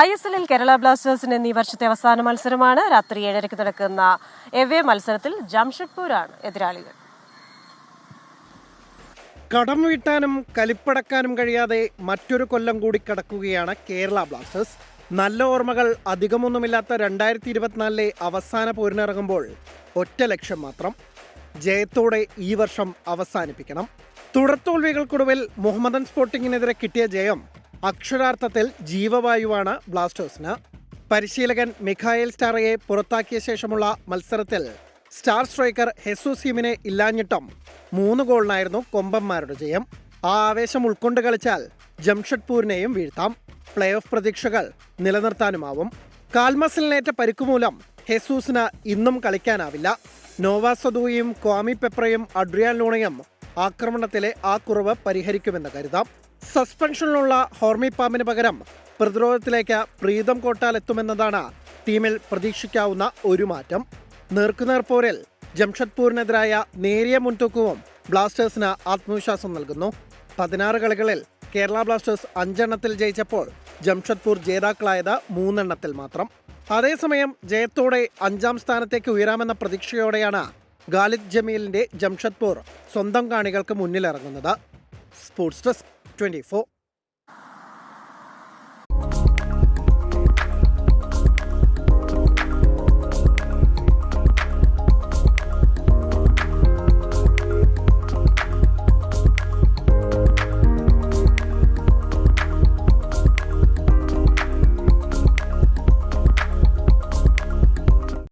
I S എല്ലിൽ കേരള ബ്ലാസ്റ്റേഴ്സിന് എന്നീ വർഷത്തെ അവസാന മത്സരമാണ്. രാത്രി ഏഴരയ്ക്ക് നടക്കുന്ന എവേ മത്സരത്തിൽ ജംഷഡ്പൂരാണ് എതിരാളികൾ. കടം വീട്ടാനും കലിപ്പടക്കാനും കഴിയാതെ മറ്റൊരു കൊല്ലം കൂടി കടക്കുകയാണ് കേരള ബ്ലാസ്റ്റേഴ്സ്. നല്ല ഓർമ്മകൾ അധികമൊന്നുമില്ലാത്ത രണ്ടായിരത്തി ഇരുപത്തിനാലിലെ അവസാന പോരിനിറങ്ങുമ്പോൾ ഒറ്റ ലക്ഷ്യം മാത്രം ജയത്തോടെ ഈ വർഷം അവസാനിപ്പിക്കണം. തുടർത്തോൽവികൾക്കൊടുവിൽ മുഹമ്മദൻ സ്പോർട്ടിങ്ങിനെതിരെ കിട്ടിയ ജയം അക്ഷരാർത്ഥത്തിൽ ജീവവായുവാണ് ബ്ലാസ്റ്റേഴ്സിന്. പരിശീലകൻ മിഖായേൽ സ്റ്റാറയെ പുറത്താക്കിയ ശേഷമുള്ള മത്സരത്തിൽ സ്റ്റാർ സ്ട്രൈക്കർ ഹെസൂസീമിനെ ഇല്ലാഞ്ഞിട്ടും മൂന്ന് ഗോളിനായിരുന്നു കൊമ്പന്മാരുടെ ജയം. ആ ആവേശം ഉൾക്കൊണ്ട് കളിച്ചാൽ ജംഷഡ്പൂരിനെയും വീഴ്ത്താം. പ്ലേ ഓഫ് പ്രതീക്ഷകൾ നിലനിർത്താനുമാവും. കാൽമസിലിനേറ്റ പരിക്കുമൂലം ഹെസൂസിന് ഇന്നും കളിക്കാനാവില്ല. നോവാസദുവും ക്വാമി പെപ്രയും അഡ്രിയാൻ ലൂണയും ആക്രമണത്തിലെ ആ കുറവ് പരിഹരിക്കുമെന്ന് കരുതാം. സസ്പെൻഷനിലുള്ള ഹോർമി പാമ്പിന് പകരം പ്രതിരോധത്തിലേക്ക് പ്രീതം കോട്ടാൽ എത്തുമെന്നതാണ് ടീമിൽ പ്രതീക്ഷിക്കാവുന്ന ഒരു മാറ്റം. നേർക്കുനേർ പോരിൽ ജംഷഡ്പൂരിനെതിരായ നേരിയ മുൻതൂക്കവും ബ്ലാസ്റ്റേഴ്സിന് ആത്മവിശ്വാസം നൽകുന്നു. പതിനാറ് കളികളിൽ കേരള ബ്ലാസ്റ്റേഴ്സ് അഞ്ചെണ്ണത്തിൽ ജയിച്ചപ്പോൾ ജംഷഡ്പൂർ ജേതാക്കളായത് മൂന്നെണ്ണത്തിൽ മാത്രം. അതേസമയം ജയത്തോടെ അഞ്ചാം സ്ഥാനത്തേക്ക് ഉയരാമെന്ന പ്രതീക്ഷയോടെയാണ് ഗാലിദ് ജമീലിന്റെ ജംഷഡ്പൂർ സ്വന്തം കാണികൾക്ക് മുന്നിലിറങ്ങുന്നത്. Sports desk twenty four.